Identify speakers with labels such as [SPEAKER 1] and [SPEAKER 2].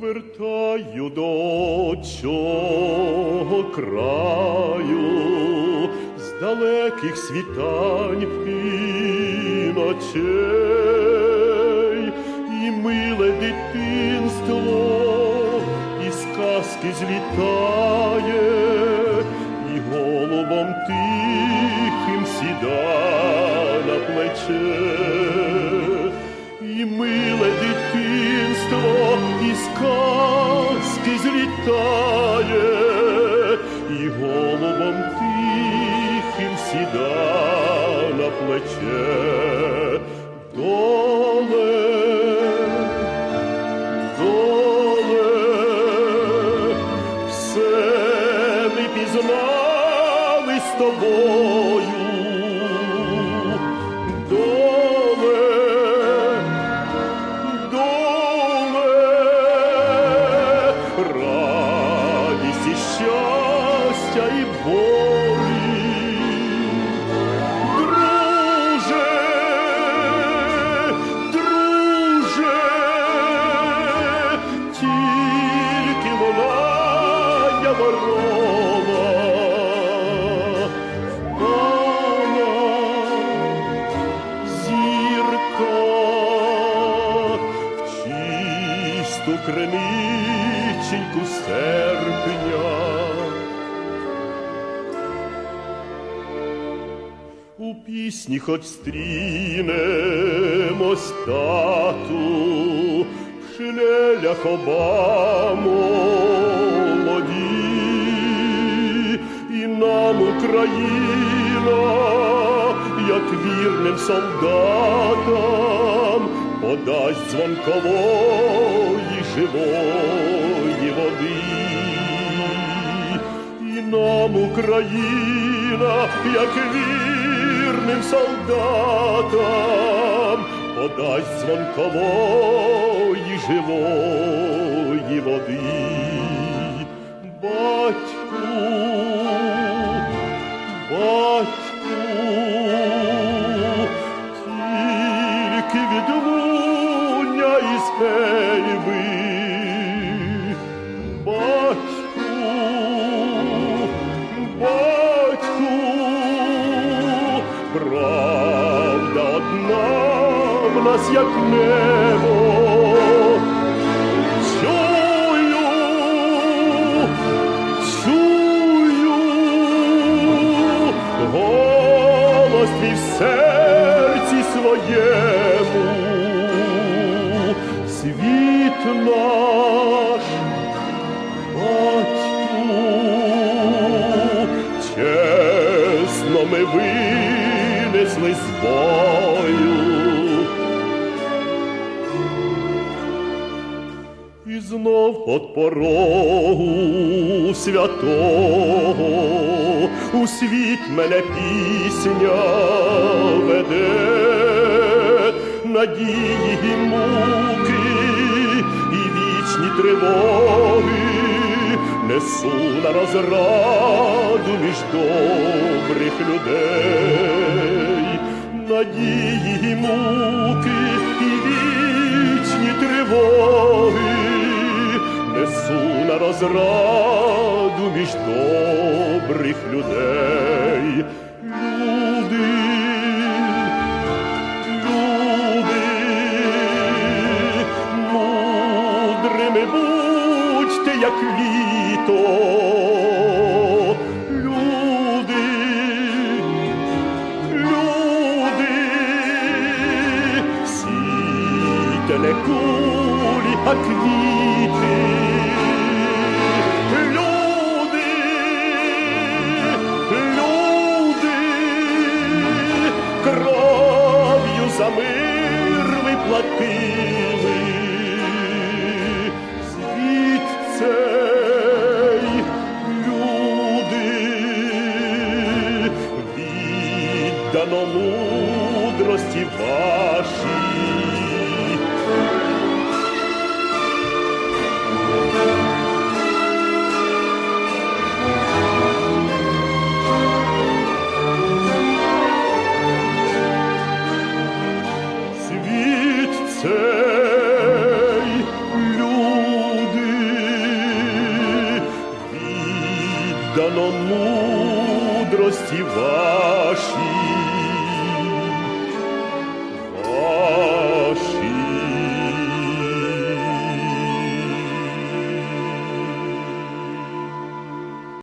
[SPEAKER 1] краю до цього краю, з далеких світань і ночей, і миле дитинство, і сказки злітає, і голубом тихим сіда на плече сказки і голубом тихим сіда на плече. Доле, доле, все ми пізнали з тобою. Криниченьку серпня. У пісні хоч стрінемось тату, в шинелях оба і нам Україна, як вірним солдатам, подасть дзвонкової живої води. І нам Україна, як вірним солдатам, подасть дзвонкової живої тільки відлуння із Києви. Батьку, батьку, правда одна в нас як небо. Наш Батьку, чесно ми винесли з бою. І знов под порогу святого у світ мене пісня веде, надії муки вічні тривоги несу на розраду між добрих людей, надії і муки і вічні тривоги несу на розраду між добрих людей. Літо. Люди, люди, сійте не кулі, а квіти. Люди, люди, кров'ю за мир ви. дано мудрості ваші Світ цей люди вашій.